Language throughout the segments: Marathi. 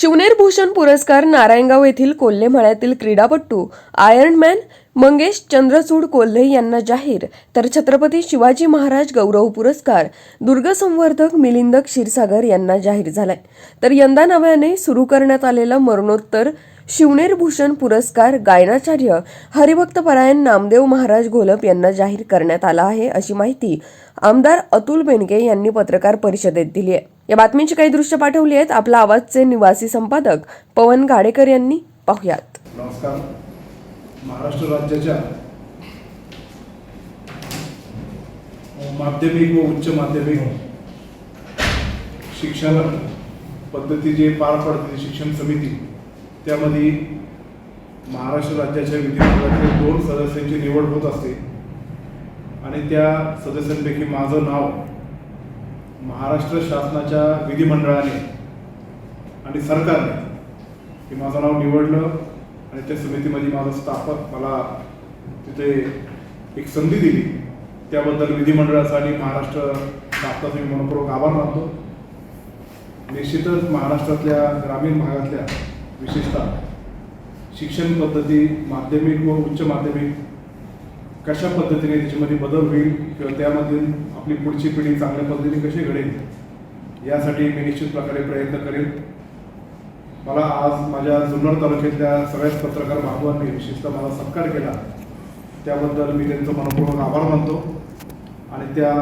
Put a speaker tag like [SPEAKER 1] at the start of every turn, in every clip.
[SPEAKER 1] शिवनेर भूषण पुरस्कार नारायणगाव येथील कोल्हे मळ्यातील क्रीडापटू आयर्नमॅन मंगेश चंद्रचूड कोल्हे यांना जाहीर. तर छत्रपती शिवाजी महाराज गौरव पुरस्कार दुर्गसंवर्धक मिलिंद क्षीरसागर यांना जाहीर झालाय. तर यंदा नव्याने सुरू करण्यात आलेला मरणोत्तर शिवनेर भूषण पुरस्कार गायनाचार्य हरिभक्तपरायण नामदेव महाराज घोलप यांना जाहीर करण्यात आला आहे अशी माहिती आमदार अतुल बेनके यांनी पत्रकार परिषदेत दिली आहे. या बातमीची काही दृश्य पाठवली आहेत. आपला आवाजचे निवासी संपादक पवन गाडेकर यांनी पाहुयात.
[SPEAKER 2] नमस्कार. महाराष्ट्र राज्याच्या माध्यमिक व उच्च माध्यमिक शिक्षण पद्धती जे पार पडते शिक्षण समिती त्यामध्ये महाराष्ट्र राज्याच्या विधिमंडळातील दोन सदस्यांची निवड होत असते. आणि त्या सदस्यांपैकी माझं नाव महाराष्ट्र शासनाच्या विधिमंडळाने आणि सरकारने हे माझं नाव निवडलं आणि त्या समितीमध्ये माझं स्थापक मला तिथे एक संधी दिली. त्याबद्दल विधिमंडळाचा आणि महाराष्ट्र शासनाचा मी मनपूर्वक आभार मानतो. निश्चितच महाराष्ट्रातल्या ग्रामीण भागातल्या विशेषतः शिक्षण पद्धती माध्यमिक व उच्च माध्यमिक कशा पद्धतीने त्याच्यामध्ये बदल होईल किंवा त्यामधील आपली पुढची पिढी चांगल्या पद्धतीने कशी घडेल यासाठी मी निश्चित प्रकारे प्रयत्न करेन मला आज माझ्या जुन्नर तालुक्यातल्या सगळ्याच पत्रकार बांधवांनी विशेषतः मला सत्कार केला. त्याबद्दल मी त्यांचं मनपूर्वक आभार मानतो आणि त्या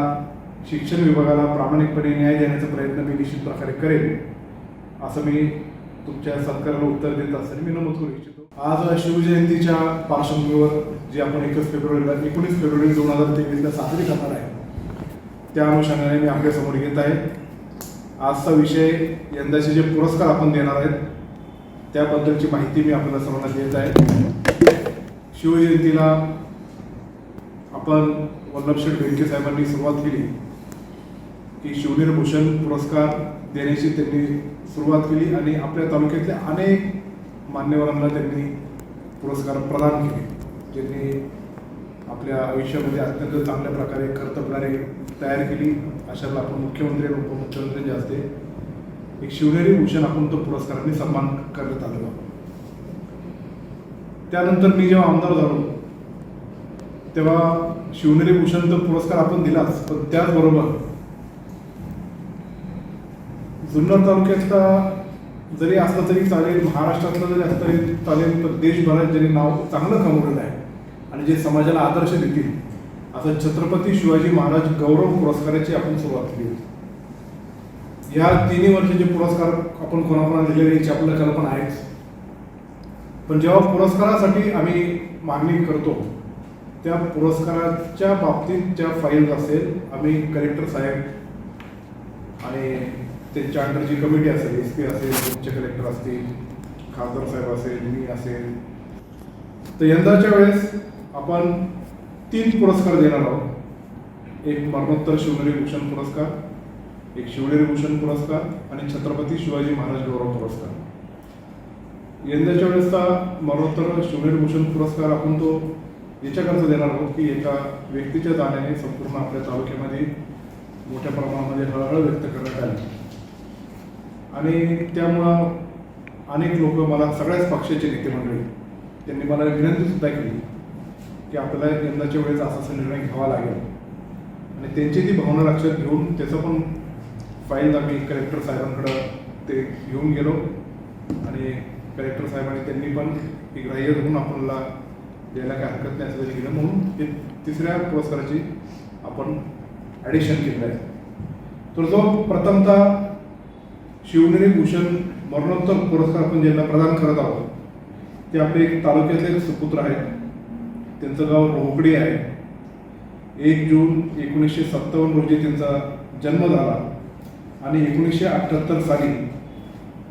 [SPEAKER 2] शिक्षण विभागाला प्रामाणिकपणे न्याय देण्याचा प्रयत्न मी निश्चित प्रकारे करेन असं मी तुमच्या सत्काराला उत्तर देत असताना मी नमूद करू इच्छितो. आज शिवजयंतीच्या पार्श्वभूमीवर जी आपण एकच फेब्रुवारीला एकोणीस फेब्रुवारी दोन हजार तेवीसला साजरी करणार आहे त्या अनुषंगाने मी आपल्यासमोर घेत आहे. आजचा विषय यंदाचे जे पुरस्कार आपण देणार आहेत त्याबद्दलची माहिती मी आपल्याला सर्वांना देत आहे. शिवजयंतीला आपण वल्लभशेठ बेनके साहेबांनी सुरुवात केली की शिवनेर भूषण पुरस्कार देण्याची त्यांनी सुरुवात केली आणि आपल्या तालुक्यातल्या अनेक मान्यवरांना त्यांनी पुरस्कार प्रदान केले ज्यांनी आपल्या आयुष्यामध्ये अत्यंत चांगल्या प्रकारे कर्तबगारी तयार केली. अशाला आपण मुख्यमंत्री आणि मुख्यमंत्र्यांचे असते एक शिवनेरी भूषण आपण तो पुरस्काराने सन्मान करण्यात आलेला त्यानंतर मी जेव्हा आमदार झालो तेव्हा शिवनेरी भूषण तर पुरस्कार आपण दिलाच पण त्याचबरोबर जुन्नर तालुक्यातला जरी असलं तरी चालेल महाराष्ट्रातलं जरी असलं तरी चालेल तर देशभरात ज्यांनी नाव चांगलं कमवलेलं आहे आणि जे समाजाला आदर्श देतील असं छत्रपती शिवाजी महाराज गौरव पुरस्काराची आपण सुरुवात केली होती. या तिन्ही वर्षाचे पुरस्कार आपण कोणाकोणा दिलेले याची आपल्याला कल्पना आहेच. पण जेव्हा पुरस्कारासाठी आम्ही मागणी करतो त्या पुरस्काराच्या बाबतीत ज्या फाईल असेल आम्ही कलेक्टर साहेब आणि त्यांच्या अंडर जी कमिटी असेल एस पी असेल मुख्य कलेक्टर असतील खासदार साहेब असेल मी असेल. तर यंदाच्या वेळेस आपण तीन पुरस्कार देणार आहोत. एक मरणोत्तर शिवनेरी भूषण पुरस्कार एक शिवनेरी भूषण पुरस्कार आणि छत्रपती शिवाजी महाराज गौरव पुरस्कार. यंदाच्या वेळेसचा मरणोत्तर शिवनेरी भूषण पुरस्कार आपण तो याच्याकरता देणार आहोत की एका व्यक्तीच्या जाण्याने संपूर्ण आपल्या तालुक्यामध्ये मोठ्या प्रमाणामध्ये हळहळ व्यक्त करण्यात आली. आणि त्यामुळं अनेक लोक मला सगळ्याच पक्षाचे नेते मंडळी त्यांनी मला विनंती सुद्धा केली की आपल्याला यंदाच्या वेळेस असा असा निर्णय घ्यावा लागेल. आणि त्यांची ती भावना लक्षात घेऊन त्याचं पण फाईल आम्ही कलेक्टर साहेबांकडं ते घेऊन गेलो. आणि कलेक्टर साहेबांनी त्यांनी पण एक ग्राह्य धरून आपल्याला द्यायला काय हरकत नाही असं केलं म्हणून ते तिसऱ्या पुरस्काराची आपण ॲडिशन केलं आहे. तर जो प्रथमतः शिवनेरी भूषण मरणोत्तर पुरस्कार आपण ज्यांना प्रदान करत आहोत ते आपले एक तालुक्यातले सुपुत्र आहेत. त्यांचं गाव रोहकडी आहे. एक जून एकोणीसशे सत्तावन्न रोजी त्यांचा जन्म झाला आणि एकोणीसशे अठ्ठ्याहत्तर साली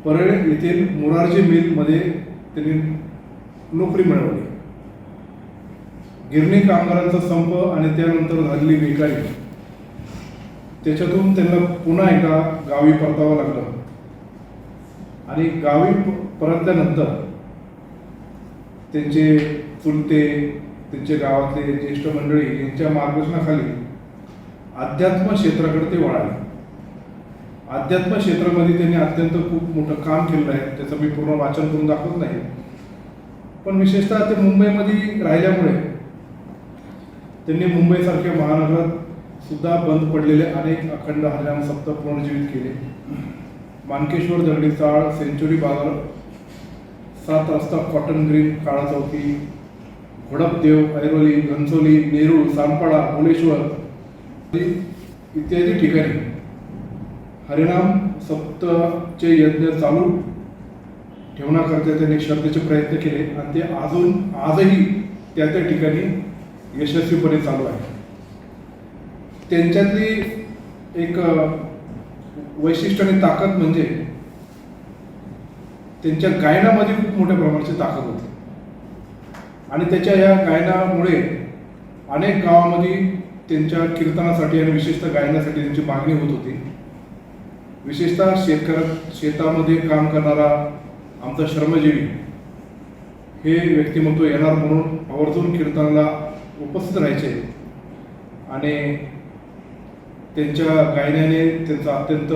[SPEAKER 2] परळ येथील मोरारजी मिलमध्ये त्यांनी नोकरी मिळवली. गिरणी कामगारांचा संप आणि त्यानंतर झालेली बेकारी त्याच्यातून त्यांना पुन्हा एका गावी परतावं लागलं. आणि गावी परतल्यानंतर त्यांचे चुलते त्यांचे गावातले ज्येष्ठ मंडळी यांच्या मार्गदर्शनाखाली अध्यात्म क्षेत्राकडे ते वळाले. अध्यात्म क्षेत्रामध्ये त्यांनी अत्यंत खूप मोठं काम केलेलं आहे. त्याचं मी पूर्ण वाचन करून दाखवत नाही. पण विशेषतः ते मुंबईमध्ये राहिल्यामुळे त्यांनी मुंबईसारख्या महानगरात सुद्धा बंद पडलेले अनेक अखंड हरिनाम सप्त पुनर्जीवित केले. मानकेश्वर दगडी चाळ सेंचुरी बाजार सात रस्ता कॉटन ग्रीन काळा चौकी घोडपदेव ऐरोली घनसोली नेरूळ सामपाडा भुलेश्वर इत्यादी ठिकाणी हरिनाम सप्तचे यज्ञ चालू ठेवण्याकरता त्यांनी श्रद्धेचे प्रयत्न केले आणि ते अजून आजही त्या त्या ठिकाणी यशस्वीपणे चालू आहे त्यांच्यातली एक वैशिष्ट्य आणि ताकद म्हणजे त्यांच्या गायनामध्ये खूप मोठ्या प्रमाणाची ताकद होती. आणि त्याच्या या गायनामुळे अनेक गावामध्ये त्यांच्या कीर्तनासाठी आणि विशेषतः गायनासाठी त्यांची मागणी होत होती. विशेषतः शेतकऱ्या शेतामध्ये काम करणारा आमचा श्रमजीवी हे व्यक्तिमत्व येणार म्हणून आवर्जून कीर्तनाला उपस्थित राहायचे. आणि त्यांच्या गायनाने त्यांचा अत्यंत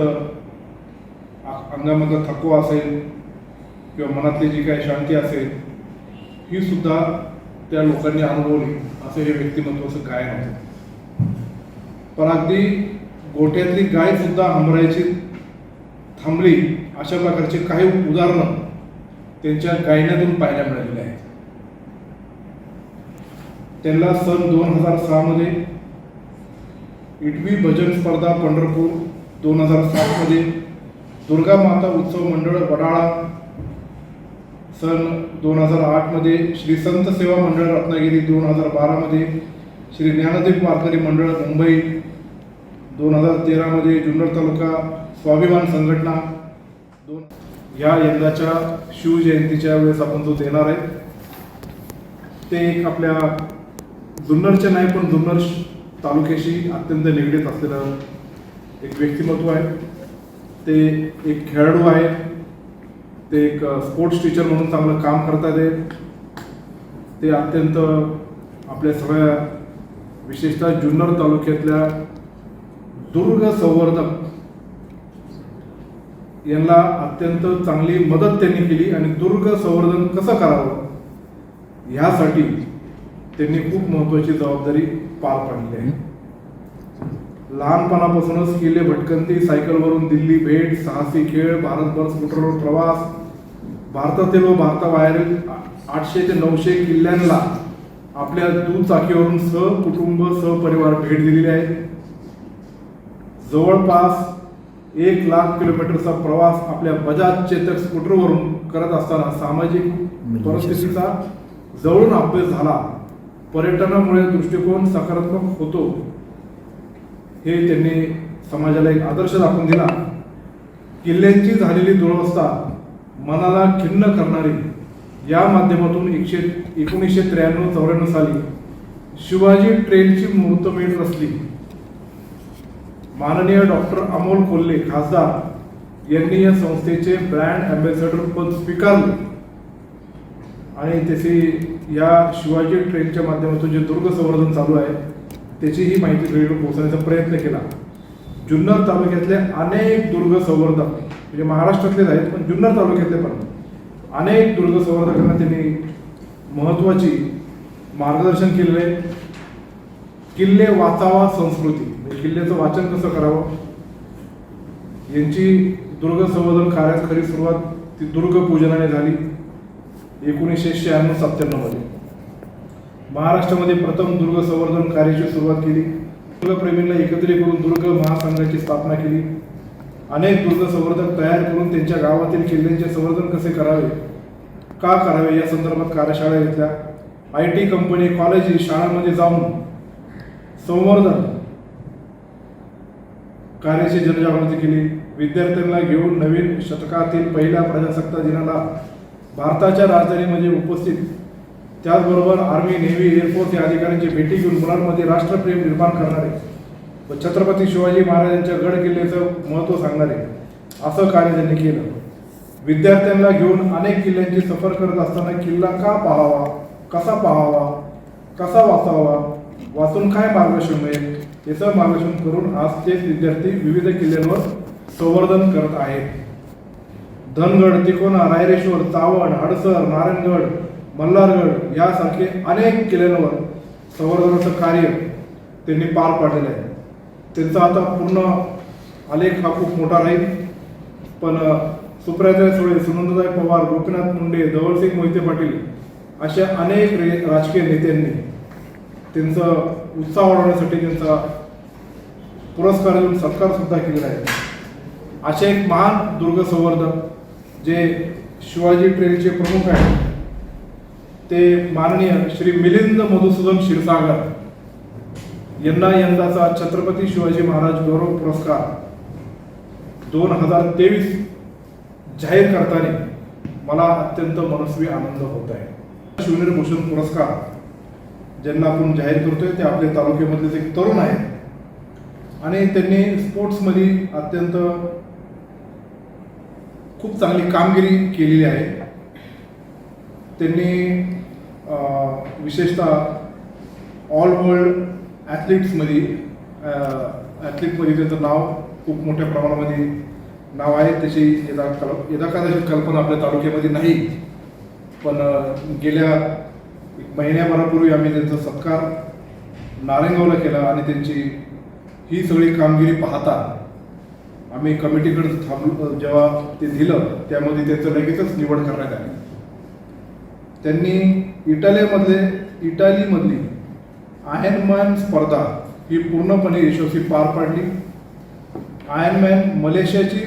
[SPEAKER 2] अंगामधला थकवा असेल किंवा मनातली जी काही शांती असेल ही सुद्धा त्या लोकांनी अनुभवली असं हे व्यक्तिमत्वाचं गायन होतं. पण अगदी गोठ्यातली गाय सुद्धा हंबरायची थांबली अशा प्रकारचे काही उदाहरणं त्यांच्या गायनातून पाहायला मिळालेले आहेत. त्यांना सन दोन हजार सहामध्ये इटवी भजन स्पर्धा पंढरपूर दोन हजार सातमध्ये. दुर्गा माता उत्सव मंडळ वडाळा सन दोन हजार आठमध्ये. श्री संत सेवा मंडळ रत्नागिरी दोन हजार बारामध्ये. श्री ज्ञानदेव वारकरी मंडळ मुंबई दोन हजार तेरामध्ये. जुन्नर तालुका स्वाभिमान संघटना. दोन या यंदाच्या शिवजयंतीच्या वेळेस आपण जो देणार आहे ते एक आपल्या जुन्नरचे नाही पण जुन्नर तालुक्याशी अत्यंत निगडीत असलेलं एक व्यक्तिमत्व आहे. ते एक खेळाडू आहे. ते एक स्पोर्ट्स टीचर म्हणून चांगलं काम करतात ते अत्यंत आपल्या सगळ्या विशेषतः जुन्नर तालुक्यातल्या दुर्ग संवर्धक यांना अत्यंत चांगली मदत त्यांनी केली आणि दुर्ग संवर्धन कसं करावं? ह्यासाठी त्यांनी खूप महत्त्वाची जबाबदारी पार पाडली. लहानपणापासूनच किल्ले भटकंती सायकलवरून दिल्ली भेट साहसी खेळ भारतभर स्कूटरवर प्रवास. भारतातील व भारताबाहेरील आठशे ते नऊशे किल्ल्यांना आपल्या दुचाकीवरून सहकुटुंब सहपरिवार भेट दिलेली आहे. जवळपास एक लाख किलोमीटरचा प्रवास आपल्या बजाज चेतक स्कूटरवरून करत असताना सामाजिक परिस्थितीचा जवळून अभ्यास झाला. पर्यटनामुळे दृष्टिकोन सकारात्मक होतो हे त्यांनी समाजाला एक आदर्श दाखवून दिला. किल्ल्यांची झालेली दुरवस्था मनाला खिन्न करणारी या माध्यमातून एकशे एकोणीसशे त्र्याण्णव चौऱ्याण्णव साली शिवाजी ट्रेनची मुहूर्तमेढ रचली. माननीय डॉक्टर अमोल कोल्हे खासदार यांनी या संस्थेचे ब्रँड अँबॅसेडर पद स्वीकारले. आणि त्याची या शिवाजी ट्रेनच्या माध्यमातून जे दुर्ग संवर्धन चालू आहे त्याची ही माहिती सगळीकडे पोहोचवण्याचा प्रयत्न केला. जुन्नर तालुक्यातले अनेक दुर्ग संवर्धक म्हणजे महाराष्ट्रातलेच आहेत पण जुन्नर तालुक्यातले पण अनेक दुर्ग संवर्धकांना त्यांनी महत्त्वाची मार्गदर्शन केलेले किल्ले वाचावा संस्कृती म्हणजे किल्ल्याचं वाचन कसं करावं? यांची दुर्ग संवर्धन कार्यात खरी सुरुवात ती दुर्ग पूजनाने झाली. एकोणीसशे शहाण्णव सत्त्याण्णवमध्ये महाराष्ट्रामध्ये प्रथम दुर्ग संवर्धन कार्याची सुरुवात केली. दुर्गप्रेमींना एकत्रित करून दुर्ग महासंघाची स्थापना केली. अनेक दुर्ग संवर्धक तयार करून त्यांच्या गावातील किल्ल्यांचे संवर्धन कसे करावे का करावे या संदर्भात कार्यशाळा घेतल्या. आय टी कंपनी कॉलेज शाळांमध्ये जाऊन संवर्धन कार्याची जनजागृती केली. विद्यार्थ्यांना घेऊन नवीन शतकातील पहिल्या प्रजासत्ताक दिनाला भारताच्या राजधानीमध्ये उपस्थित त्याचबरोबर आर्मी नेव्ही एअरफोर्स या अधिकाऱ्यांची भेटी घेऊन मुलांमध्ये राष्ट्रप्रेम निर्माण करणारे व छत्रपती शिवाजी महाराजांच्या गड किल्ल्याचं महत्त्व सांगणारे असं कार्य त्यांनी केलं. विद्यार्थ्यांना घेऊन अनेक किल्ल्यांची सफर करत असताना किल्ला का पाहावा कसा पाहावा कसा वाचावा वाचून काय मार्गदर्शन मिळेल याचं मार्गदर्शन करून आज तेच विद्यार्थी विविध किल्ल्यांवर संवर्धन करत आहेत. धनगड तिकोना रायरेश्वर चावण हडसर नारायणगड मल्हारगड यासारखे अनेक किल्ल्यांवर संवर्धनाचं कार्य त्यांनी पार पाडलेलं आहे. त्यांचा आता पूर्ण आलेख हा खूप मोठा राहील. पण अ, सुप्रियाताई सुळे सुनंदताई पवार गोपीनाथ मुंडे धवलसिंग मोहिते पाटील अशा अनेक रे राजकीय नेत्यांनी त्यांचं उत्साह वाढवण्यासाठी त्यांचा पुरस्कार देऊन सत्कारसुद्धा केलेला आहे. असे एक महान दुर्ग संवर्धक जे शिवाजी ट्रेलचे प्रमुख आहेत ते माननीय श्री मिलिंद मधुसूदन क्षीरसागर यांना यंदाचा छत्रपती शिवाजी महाराज गौरव पुरस्कार दोन हजार तेवीस जाहीर करताना मला अत्यंत मनस्वी आनंद होत आहे. शिवनेर भूषण पुरस्कार ज्यांना आपण जाहीर करतोय ते आपल्या तालुक्यामधलेच एक तरुण आहेत. आणि त्यांनी स्पोर्ट्समध्ये अत्यंत खूप चांगली कामगिरी केलेली आहे. त्यांनी विशेषतः ऑल वर्ल्ड ॲथलीट्समध्ये ॲथलीटमध्ये त्यांचं नाव खूप मोठ्या प्रमाणामध्ये नाव आहे. त्याची यदा कल यदा कदाचित कल्पना आपल्या तालुक्यामध्ये नाही. पण गेल्या एक महिन्याभरापूर्वी आम्ही त्यांचा सत्कार नारायणगावला केला आणि त्यांची ही सगळी कामगिरी पाहता आम्ही कमिटीकडे थांबलो जेव्हा ते दिलं त्यामध्ये त्यांचं लगेचच निवड करण्यात आली. त्यांनी इटालीमधले इटालीमधली आयर्नमॅन स्पर्धा ही पूर्णपणे यशस्वी पार पाडली. आयर्नमॅन मलेशियाची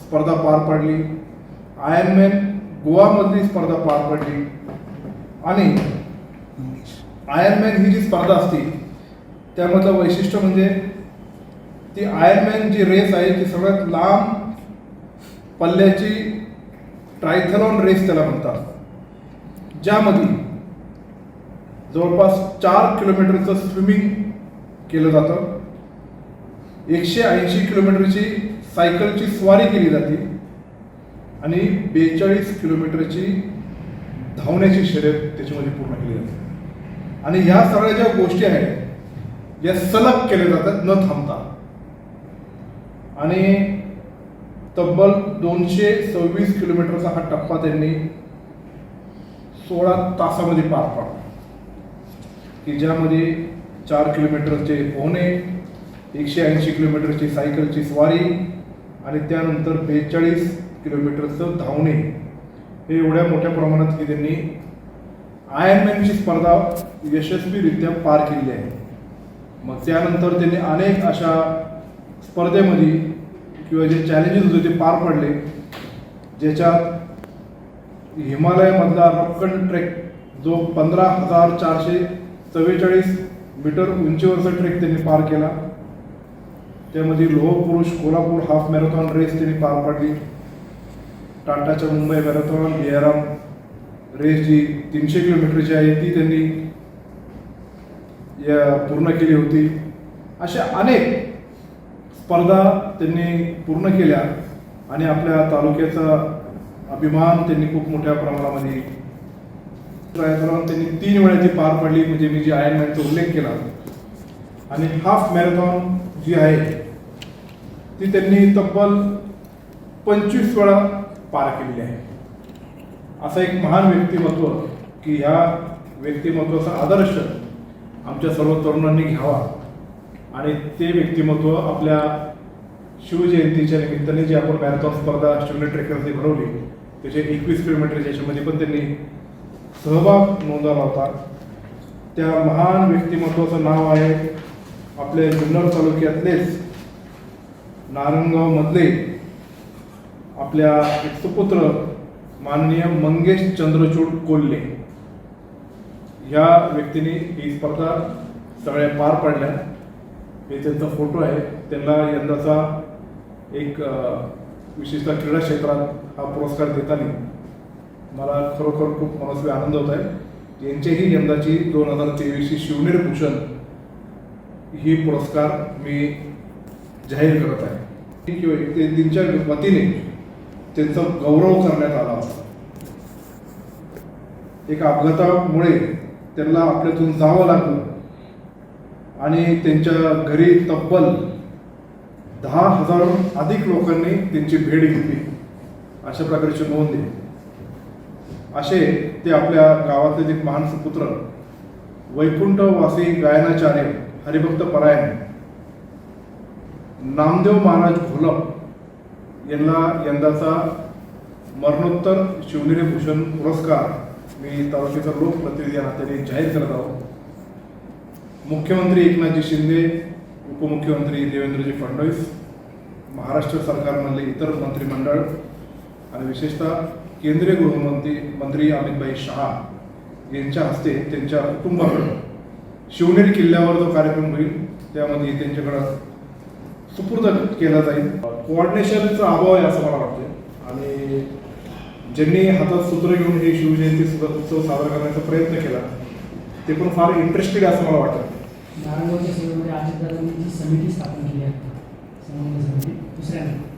[SPEAKER 2] स्पर्धा पार पाडली. आयर्नमॅन गोवामधली स्पर्धा पार पाडली. आणि आयर्नमॅन ही जी स्पर्धा असते त्यामधलं वैशिष्ट्य म्हणजे ती आयर्नमॅन जी रेस आहे ती सगळ्यात लांब पल्ल्याची ट्रायथलॉन रेस त्याला म्हणतात. ज्यामध्ये जवळपास चार किलोमीटरचं स्विमिंग केलं जातं. एकशे ऐंशी किलोमीटरची सायकलची स्वारी केली जाते आणि बेचाळीस किलोमीटरची धावण्याची शर्यत त्याच्यामध्ये पूर्ण केली जाते. आणि ह्या सगळ्या ज्या गोष्टी आहेत या सलग केल्या जातात न थांबता. आणि तब्बल दोनशे सव्वीस किलोमीटरचा हा टप्पा त्यांनी सोळा तासामध्ये पार पाडला की ज्यामध्ये चार किलोमीटरचे पोहणे एकशे ऐंशी किलोमीटरची सायकलची स्वारी आणि त्यानंतर बेचाळीस किलोमीटरचं धावणे. हे एवढ्या मोठ्या प्रमाणात की त्यांनी आय एम एमची स्पर्धा यशस्वीरित्या पार केली आहे. मग त्यानंतर त्यांनी अनेक अशा स्पर्धेमध्ये किंवा जे चॅलेंजेस होते ते पार पडले ज्याच्यात हिमालयामधला रक्कन ट्रेक जो पंधरा हजार चारशे चव्वेचाळीस मीटर उंचीवरचा ट्रेक त्यांनी पार केला. त्यामध्ये लोह पुरुष कोल्हापूर हाफ मॅरेथॉन रेस त्यांनी पार पाडली. टाटाच्या मुंबई मॅरेथॉन बिहाराम रेस जी तीनशे किलोमीटरची आहे ती त्यांनी या पूर्ण केली होती. अशा अनेक स्पर्धा त्यांनी पूर्ण केल्या आणि आपल्या तालुक्याचा अभिमान त्यांनी खूप मोठ्या प्रमाणामध्ये ट्रायथलॉन त्यांनी तीन वेळा ती पार पडली म्हणजे मी जी आयर्नमॅनचा उल्लेख केला. आणि हाफ मॅरेथॉन जी आहे ती त्यांनी तब्बल पंचवीस वेळा पार केलेली आहे. असं एक महान व्यक्तिमत्व की ह्या व्यक्तिमत्वाचा आदर्श आमच्या सर्व तरुणांनी घ्यावा. आणि ते व्यक्तिमत्व आपल्या शिवजयंतीच्या निमित्ताने जी आपण मॅरेथॉन स्पर्धा शिवने ट्रेकरने भरवली त्याचे एकवीस किलोमीटर याच्यामध्ये पण त्यांनी सहभाग नोंदवला होता. त्या महान व्यक्तिमत्वाचं नाव आहे आपले जुन्नर तालुक्यातलेच नारायणगावमधले आपल्या सुपुत्र माननीय मंगेश चंद्रचूड कोल्हे. ह्या व्यक्तीने ही स्पर्धा सगळ्या पार पाडल्या. हे त्यांचा फोटो आहे. त्यांना यंदाचा एक विशेषतः क्रीडा क्षेत्रात हा पुरस्कार देताना मला खरोखर खूप मनस्वी आनंद होत आहे. यांचेही यंदाची दोन हजार तेवीसची शिवनेर भूषण ही पुरस्कार मी जाहीर करत आहे. किंवा ते त्यांच्या वतीने त्यांचा गौरव करण्यात आला. होता एक अपघातामुळे त्यांना आपल्यातून जावं लागलं आणि त्यांच्या घरी तब्बल दहा हजारहून अधिक लोकांनी त्यांची भेट घेतली. अशा प्रकारची नोंद आहे. असे ते आपल्या गावातले एक महान सुपुत्र वैकुंठ वासी गायनाचार्य हरिभक्त परायण नामदेव महाराज घोलप यांना यंदाचा मरणोत्तर शिवनेरी भूषण पुरस्कार मी तालुक्याचा लोकप्रतिनिधी या नात्याने जाहीर करत आहोत. मुख्यमंत्री एकनाथजी शिंदे उपमुख्यमंत्री देवेंद्रजी फडणवीस महाराष्ट्र सरकारमधले इतर मंत्रिमंडळ आणि विशेषतः केंद्रीय गृहमंत्री मंत्री अमितभाई शहा यांच्या हस्ते त्यांच्या कुटुंबाकडं शिवनेरी किल्ल्यावर जो कार्यक्रम होईल त्यामध्ये त्यांच्याकडं सुपूर्द केला जाईल. कोऑर्डिनेशनचा अभाव आहे असं मला वाटतं आणि ज्यांनी हातात सूत्र घेऊन हे शिवजयंती सुद्धा उत्सव साजरा करण्याचा प्रयत्न केला ते पण फार इंटरेस्टेड असं मला वाटतं
[SPEAKER 3] नारायणगावच्या सेवेमध्ये समिती स्थापन केली आहे दुसऱ्यांदा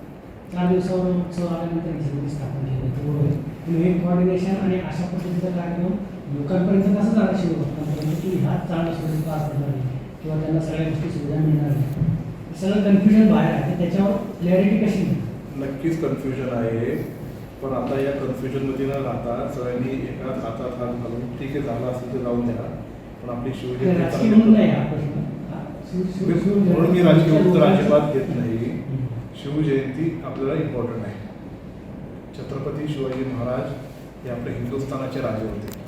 [SPEAKER 3] चार दिवसावर उत्सव आल्यानंतर ही समिती स्थापन केली. आहे बरोबर हे कोऑर्डिनेशन आणि अशा पद्धतीचा कार्यक्रम लोकांपर्यंत कसं झाला शिवभक्तांपर्यंत की ह्याच चांगला सुविधा पास नाही किंवा त्यांना सगळ्या गोष्टी सुविधा मिळणार नाही सगळं कन्फ्युजन बाहेर आहे. तर त्याच्यावर क्लॅरिटी कशी
[SPEAKER 2] नक्कीच कन्फ्युजन आहे. पण आता या कन्फ्युजनमध्ये न राहता सगळ्यांनी एका हातात हात घालून ठीक आहे झालं असेल ते जाऊन द्या. पण आपली शिवजयंती
[SPEAKER 3] म्हणून
[SPEAKER 2] मी राजकीय उत्तर अजिबात घेत नाही. शिवजयंती आपल्याला इम्पॉर्टंट आहे. छत्रपती शिवाजी महाराज हे आपले हिंदुस्थानाचे राजे होते.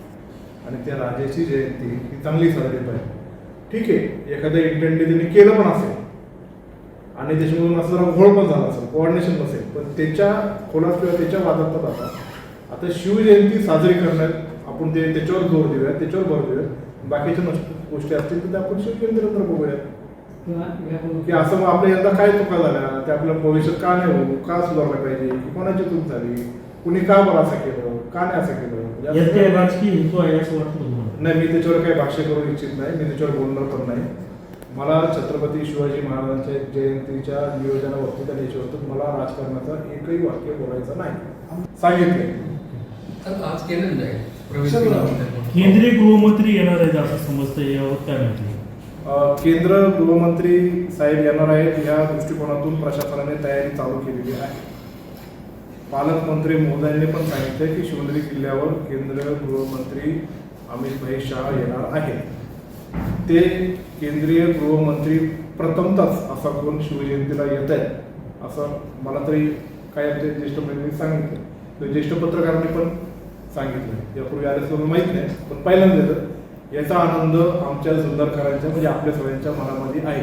[SPEAKER 2] आणि त्या राजाची जयंती ही चांगली साजरी पाहिजे ठीक आहे एखाद्या इंटेंटने त्यांनी केलं पण असेल. आणि त्याच्यामधून असं जरा घोळ पण झाला असेल कोऑर्डिनेशन नसेल पण त्याच्या खोलात किंवा त्याच्या वादात तर जाता आता शिवजयंती साजरी करण्यात आपण ते त्याच्यावर जोर देऊया त्याच्यावर भर देऊया. बाकीच्या गोष्टी असतील तर आपण शिवजयंतीनंतर बघूया. की असं मग आपल्या यंदा काय चुका झाल्या? ते आपल्या भविष्यात का नाही होऊ? का सुधारलं पाहिजे? की कोणाची चूक झाली? कुणी का बरं असं केलं? का नाही असं केलं?
[SPEAKER 4] यात काही राजकीय हेतू आहे असं वाटतं तुम्हाला?
[SPEAKER 2] नाही मी त्याच्यावर काही भाष्य करू इच्छित नाही. मी त्याच्यावर बोलणार पण नाही. मला छत्रपती शिवाजी महाराजांच्या जयंतीच्या नियोजनावरती त्या याच्यावरती मला राजकारणाचा एकही वाक्य बोलायचं नाही. सांगितलंय.
[SPEAKER 5] तर आज केलं जाईल प्रवेश
[SPEAKER 2] सगळं.
[SPEAKER 5] केल्यानंतर.
[SPEAKER 4] केंद्रीय गृहमंत्री येणार आहेत असं समजतं यावर काय माहिती
[SPEAKER 2] केंद्र गृहमंत्री साहेब येणार आहेत. या दृष्टिकोनातून प्रशासनाने तयारी चालू केलेली आहे. पालकमंत्री महोदयांनी पण सांगितलं की शिवनेरी किल्ल्यावर केंद्रीय गृहमंत्री अमित भाई शहा येणार आहेत. ते केंद्रीय गृहमंत्री प्रथमतच असा कोण शिवजयंतीला येत आहेत असं मला तरी काही आमचे ज्येष्ठ प्रतिनिधी सांगितलं. तर ज्येष्ठ पत्रकारांनी पण सांगितलं यापूर्वी आले असं माहीत नाही पण पहिल्यांदा येतं. याचा आनंद आमच्या सुंदरकरांच्या म्हणजे आपल्या सगळ्यांच्या मनामध्ये आहे.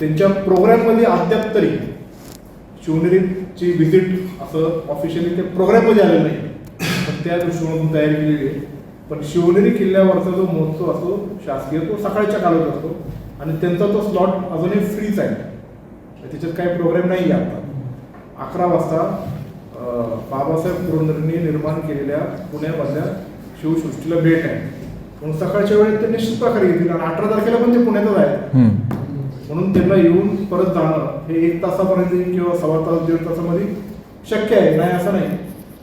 [SPEAKER 2] त्यांच्या प्रोग्राममध्ये अद्याप तरी शिवनेरीची व्हिजिट असं ऑफिशियली ते प्रोग्राममध्ये आलेलं नाही. पण त्या दृष्टीकोनातून तयारी केलेली आहे. पण शिवनेरी किल्ल्यावरचा जो महोत्सव असतो शासकीय तो सकाळच्या काळात असतो. आणि त्यांचा तो स्लॉट अजूनही फ्रीच आहे. त्याच्यात काही प्रोग्राम नाही आहे आता. अकरा वाजता बाबासाहेब पुरंदरेंनी निर्माण केलेल्या पुण्यामधल्या शिवसृष्टीला भेट आहे. म्हणून सकाळच्या वेळेत ते निश्चित प्रकारे येतील आणि अठरा तारखेला पण ते पुण्यातच आहे. म्हणून त्यांना येऊन परत जाणं हे एक तासापर्यंत किंवा सव्वा तास दीड तासामध्ये शक्य आहे. नाही असं नाही.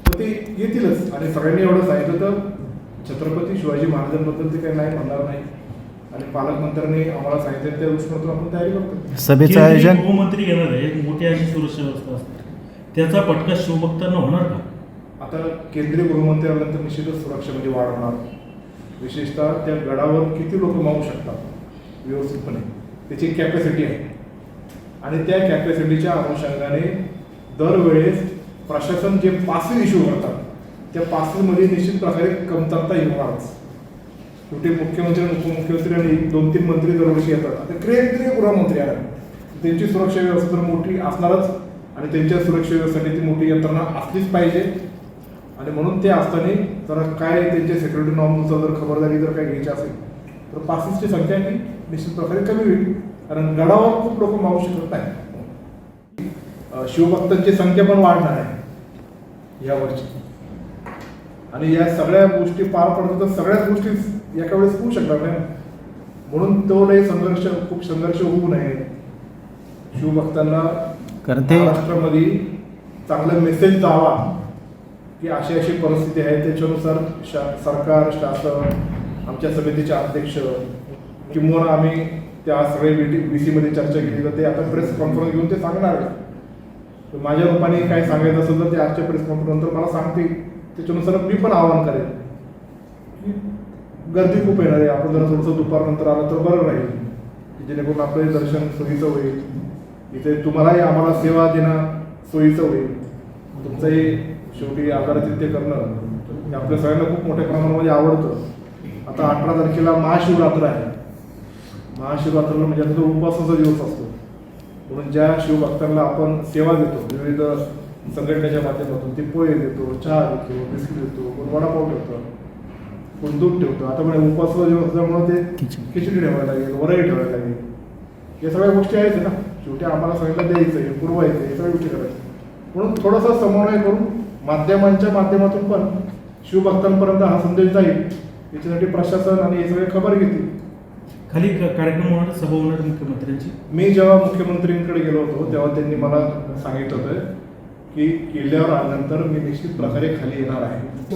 [SPEAKER 2] तर ते येतीलच. आणि सगळ्यांनी एवढं सांगितलं तर छत्रपती शिवाजी महाराजांबद्दल ते काही नाही म्हणणार नाही. आणि पालकमंत्र्यांनी आम्हाला सांगितलं त्या दृष्टीकोनातून आपण तयारी करतो
[SPEAKER 6] सभेचं आयोजन?
[SPEAKER 4] गृहमंत्री येणार आहे. मोठी अशी सुरक्षा व्यवस्था असते. त्याचा फटका शिवभक्तांना होणार का?
[SPEAKER 2] आता केंद्रीय गृहमंत्री आल्यानंतर निश्चितच सुरक्षा म्हणजे वाढवणार विशेषतः त्या गडावर किती लोक मावू शकतात? व्यवस्थितपणे. त्याची कॅपॅसिटी आहे. आणि त्या कॅपॅसिटीच्या अनुषंगाने दरवेळेस प्रशासन जे पासेस इश्यू करतात त्या पासेसमध्ये निश्चित प्रकारे कमतरता येणारच. कुठे मुख्यमंत्री आणि उपमुख्यमंत्री आणि दोन तीन मंत्री दरवर्षी येतात. आता क्रियक्रिय गृहमंत्री आहेत. त्यांची सुरक्षा व्यवस्था तर मोठी असणारच. आणि त्यांच्या सुरक्षा व्यवस्थेसाठी ती मोठी यंत्रणा असलीच पाहिजे. आणि म्हणून ते असताना जरा काय त्यांच्या सेक्युरिटी नॉर्मनुसार जर खबरदारी जर काय घ्यायची असेल. तर पासेसची संख्या ही निश्चित प्रकारे कमी होईल. कारण गडावर खूप लोक मावू शकत नाही शिवभक्तांची संख्या पण वाढणार आहे. यावर्षी. आणि या सगळ्या गोष्टी पार पडतात तर सगळ्याच गोष्टी एका वेळेस होऊ शकणार नाही म्हणून तो लय संघर्ष खूप संघर्ष होऊ नये. शिवभक्तांना महाराष्ट्रामध्ये चांगला मेसेज जावा की अशी अशी परिस्थिती आहे. त्याच्यानुसार शा सरकार शासन आमच्या समितीचे अध्यक्ष किंवा आम्ही त्या सगळे बी सीमध्ये चर्चा केली तर ते आता प्रेस कॉन्फरन्स घेऊन ते सांगणार आहे माझ्या रूपाने काय सांगायचं असेल तर ते आजच्या प्रेस कॉन्फरन्स मला सांगतील. त्याच्यानुसार मी पण आवाहन करेन की गर्दी खूप येणार आहे. आपण जरा थोडंसं दुपारनंतर आलं तर बरं राहील. जेणेकरून आपलं दर्शन सोयीचं होईल. इथे तुम्हालाही आम्हाला सेवा देणं सोयीचं होईल. तुमचंही शेवटी आकारातिथ्य करणं. हे आपल्या सगळ्यांना खूप मोठ्या प्रमाणामध्ये आवडतं. आता अठरा तारखेला महाशिवरात्र आहे. महाशिवरात्रीला म्हणजे आता उपवासाचा दिवस असतो. म्हणून ज्या शिवभक्तांना आपण सेवा देतो विविध संघटनेच्या माध्यमातून ते पोहे देतो चहा देतो बिस्किट देतो कोण वडापाव ठेवतो कोण दूध ठेवतो. आता म्हणजे उपवासाचा दिवस असल्यामुळे ते खिचडी. ठेवायला लागेल वरई ठेवायला लागेल. या सगळ्या गोष्टी आहेत ना. शेवटी आम्हाला सगळ्यांना द्यायचं आहे पुरवायचं आहे, हे सगळ्या गोष्टी करायच्या म्हणून थोडासा समन्वय करून माध्यमांच्या माध्यमातून पण शिवभक्तांपर्यंत हा संदेश जाईल. याच्यासाठी प्रशासन आणि हे सगळे खबर घेतील.
[SPEAKER 4] खाली क- कार्यक्रम होणार सभा होणार मुख्यमंत्र्यांची?
[SPEAKER 2] मी जेव्हा मुख्यमंत्र्यांकडे गेलो होतो तेव्हा त्यांनी मला सांगितलं होतं की किल्ल्यावर आल्यानंतर मी निश्चित प्रकारे खाली येणार आहे.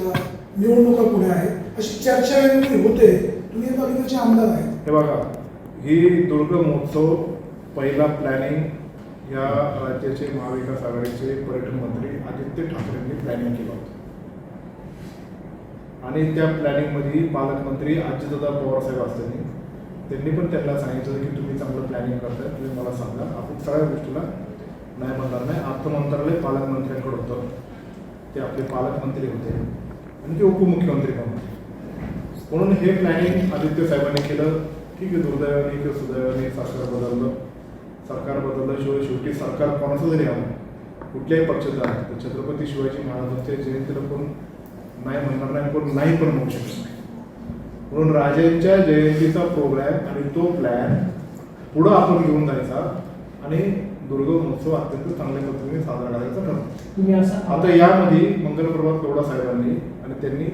[SPEAKER 6] निवडणुका पुढे आहे अशी चर्चा वेगवेगळी होते. तुम्ही तालुक्याचे आमदार आहेत.
[SPEAKER 2] हे बघा ही दुर्ग महोत्सव पहिला प्लॅनिंग या राज्याचे महाविकास आघाडीचे पर्यटन मंत्री आदित्य ठाकरेंनी प्लॅनिंग केलं होतं. आणि त्या प्लॅनिंगमध्ये पालकमंत्री आजीदादा पवारसाहेब असताना त्यांनी पण त्यांना सांगितलं की तुम्ही चांगलं प्लॅनिंग करताय तुम्ही मला सांगा. आपण सगळ्या गोष्टीला नाही म्हणणार नाही. अर्थ मंत्रालय पालकमंत्र्यांकडे होतं. ते आपले पालकमंत्री होते. आणि ते उपमुख्यमंत्री पण होते. म्हणून हे प्लॅनिंग आदित्य साहेबांनी केलं. ठीक आहे दुर्दैवाने किंवा सुदैवाने सरकार बदललं. सरकार बदललं शिवाय शेवटी सरकार कोणाचं जरी आलं कुठल्याही पक्षाचं आलं तर छत्रपती शिवाजी महाराजांच्या जयंतीला कोण नाही म्हणणार नाही कोण नाही पण म्हणू शकत नाही म्हणून राजांच्या जयंतीचा प्रोग्राम आणि तो प्लॅन पुढं आपण घेऊन जायचा आणि दुर्ग महोत्सव अत्यंत चांगल्या पद्धतीने साजरा करायचा ठरवलं
[SPEAKER 3] तुम्ही असं
[SPEAKER 2] आता यामध्ये मंगलप्रभात गौडा साहेबांनी आणि त्यांनी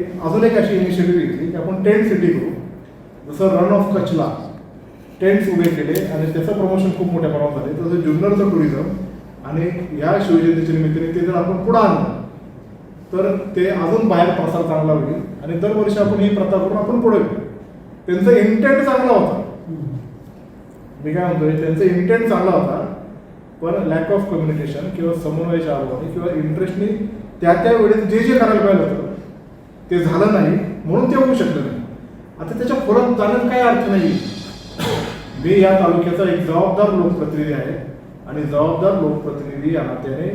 [SPEAKER 2] एक अजून एक अशी इनिशिएटिव्ह घेतली की आपण टेंट सिटी करू. जसं रन ऑफ कचला टेंट्स उभे केले आणि त्याचं प्रमोशन खूप मोठ्या प्रमाणात झाले. तसं जुन्नरचं टुरिझम आणि या शिवजयंतीच्या निमित्ताने ते जर आपण पुढं आणलं तर ते अजून बाहेर प्रसार चांगला होईल आणि दरवर्षी आपण ही प्रथा करून आपण पुढे घेऊ त्यांचा इंटेंट चांगला होता. मी काय म्हणतोय त्यांचा इंटेंट चांगला होता पण लॅक ऑफ कम्युनिकेशन किंवा समन्वयाच्या अभावाने किंवा इंटरेस्टनी त्या त्या वेळेस जे जे करायला पाहिजे होतं ते झालं नाही म्हणून ते होऊ शकलं नाही. आता त्याच्या परत जाण्यात काही अर्थ नाही मी या तालुक्याचा एक जबाबदार लोकप्रतिनिधी आहे आणि जबाबदार लोकप्रतिनिधी या नात्याने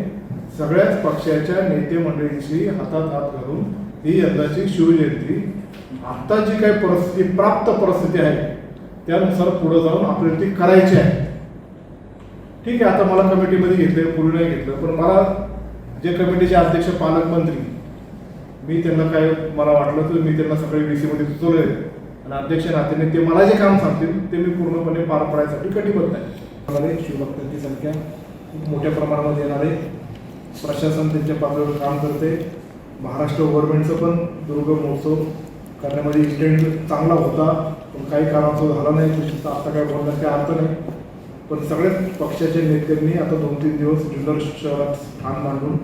[SPEAKER 2] सगळ्याच पक्षाच्या नेते मंडळींशी हातात हात घालून ही यंदाची शिवजयंती. आता जी काही परिस्थिती प्राप्त परिस्थिती आहे त्यानुसार पुढे जाऊन आपल्याला ती करायची आहे. ठीक आहे आता मला कमिटीमध्ये घेतलं पूर्ण नाही घेतलं पण मला जे कमिटीचे अध्यक्ष पालकमंत्री मी त्यांना काय मला वाटलं तर मी त्यांना सगळे डी सीमध्ये सुचवले आणि अध्यक्ष नात्याने ते मला जे काम सांगतील ते मी पूर्णपणे पार पाडण्यासाठी कटिबद्ध आहे. येणारे शिवभक्तांची संख्या खूप मोठ्या प्रमाणामध्ये येणारे. प्रशासन त्यांच्या पातळीवर काम करते. महाराष्ट्र गव्हर्नमेंटचं पण दुर्ग महोत्सव करण्यामध्ये इंटेंट चांगला होता. पण काही कारणास्तव झाला नाही. निश्चित आता काय बोलण्यात काही अर्थ नाही. पण सगळ्याच पक्षाच्या नेत्यांनी आता दोन तीन दिवस जुन्नर शहरात स्थान मांडून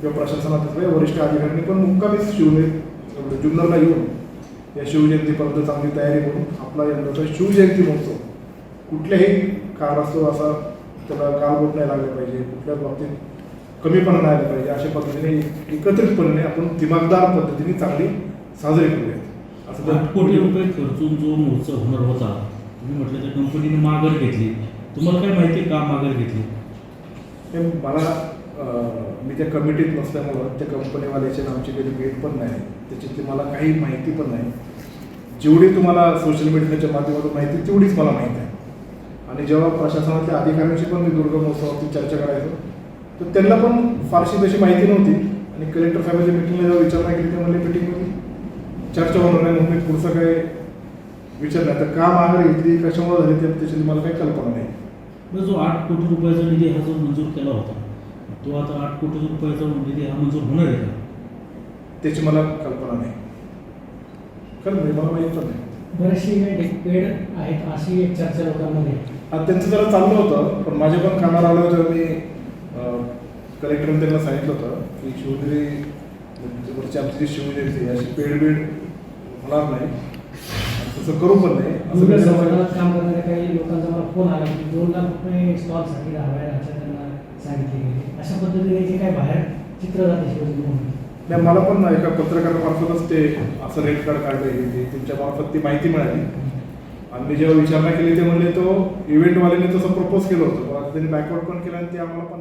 [SPEAKER 2] किंवा प्रशासनात वरिष्ठ अधिकाऱ्यांनी पण मुक्कामीच शिवले जुन्नरला येऊन या शिवजयंतीपर्यंत चांगली तयारी करून आपला यंदाचा शिवजयंती महोत्सव कुठल्याही कारणास्तव असा त्याला गालबोट नाही लागलं पाहिजे. कुठल्याच बाबतीत कमीपणा नाही आला पाहिजे. अशा पद्धतीने एकत्रितपणे आपण दिमागदार पद्धतीने चांगली साजरी करूयात. असं
[SPEAKER 4] आठ कोटी रुपये खर्चून जो महोत्सव होणार होता तुम्ही म्हटलं त्या कंपनीने माघार घेतली. तुम्हाला काय माहिती आहे का माघार घेतली?
[SPEAKER 2] हे मला अं, मी त्या कमिटीत नसल्यामुळं त्या कंपनीवाल्याची आमची कधी भेट पण नाही. त्याच्यातली मला काही माहिती पण नाही. जेवढी तुम्हाला सोशल मीडियाच्या माध्यमातून माहिती तेवढीच मला माहिती आहे. आणि जेव्हा प्रशासनातल्या अधिकाऱ्यांशी पण मी दुर्गम महोत्सवावरती चर्चा करायचो तर त्यांना पण फारशी तशी माहिती नव्हती. आणि कलेक्टर साहेबांच्या मिटिंगला जेव्हा विचारणा केली ते म्हणले मिटिंगमध्ये चर्चा होणार नाही म्हणून मी पुढचं काय विचारलं तर का माघार घेतली कशामुळे झाली ते त्याची मला काही कल्पना नाही.
[SPEAKER 4] जो आठ कोटी रुपयाचा निधी हा जो मंजूर केला होता तो आता आठ कोटी रुपयाचा निधी हा मंजूर होणार आहे का?
[SPEAKER 2] त्याची मला कल्पना नाही. खरं म्हणजे मला माहीत पण नाही.
[SPEAKER 3] बरेचसे पेड आहेत अशी एक चर्चा लोकांमध्ये. आहे.
[SPEAKER 2] आता त्यांचं जरा चाललं होतं पण माझ्या पण कानावर आलं होतं मी कलेक्टरने त्यांना सांगितलं होतं की शिवगिरी वरची आमची जी शिवजयंती आहे, अशी पेड बीड होणार नाही. तसं करू पण नाही. असं
[SPEAKER 3] दुर्ग
[SPEAKER 2] काही
[SPEAKER 3] संवर्धनात काम करणाऱ्या काही लोकांचा मला फोन आला की दोन लाख रुपये स्टॉलसाठी लावायला त्यांना सांगितले गेले अशा पद्धतीने जे काय बाहेर चित्र जाते शिवाजी
[SPEAKER 2] नाही मला पण एका पत्रकारामार्फतच ते असं रेट कार्ड काढलं की तुमच्या मार्फत ती माहिती मिळाली. आणि मी जेव्हा विचारणा केली ते म्हणले तो इव्हेंटवाल्याने तसं प्रपोज केलं होतं. त्यांनी बॅकवर्ड पण केलं आणि ते आम्हाला पण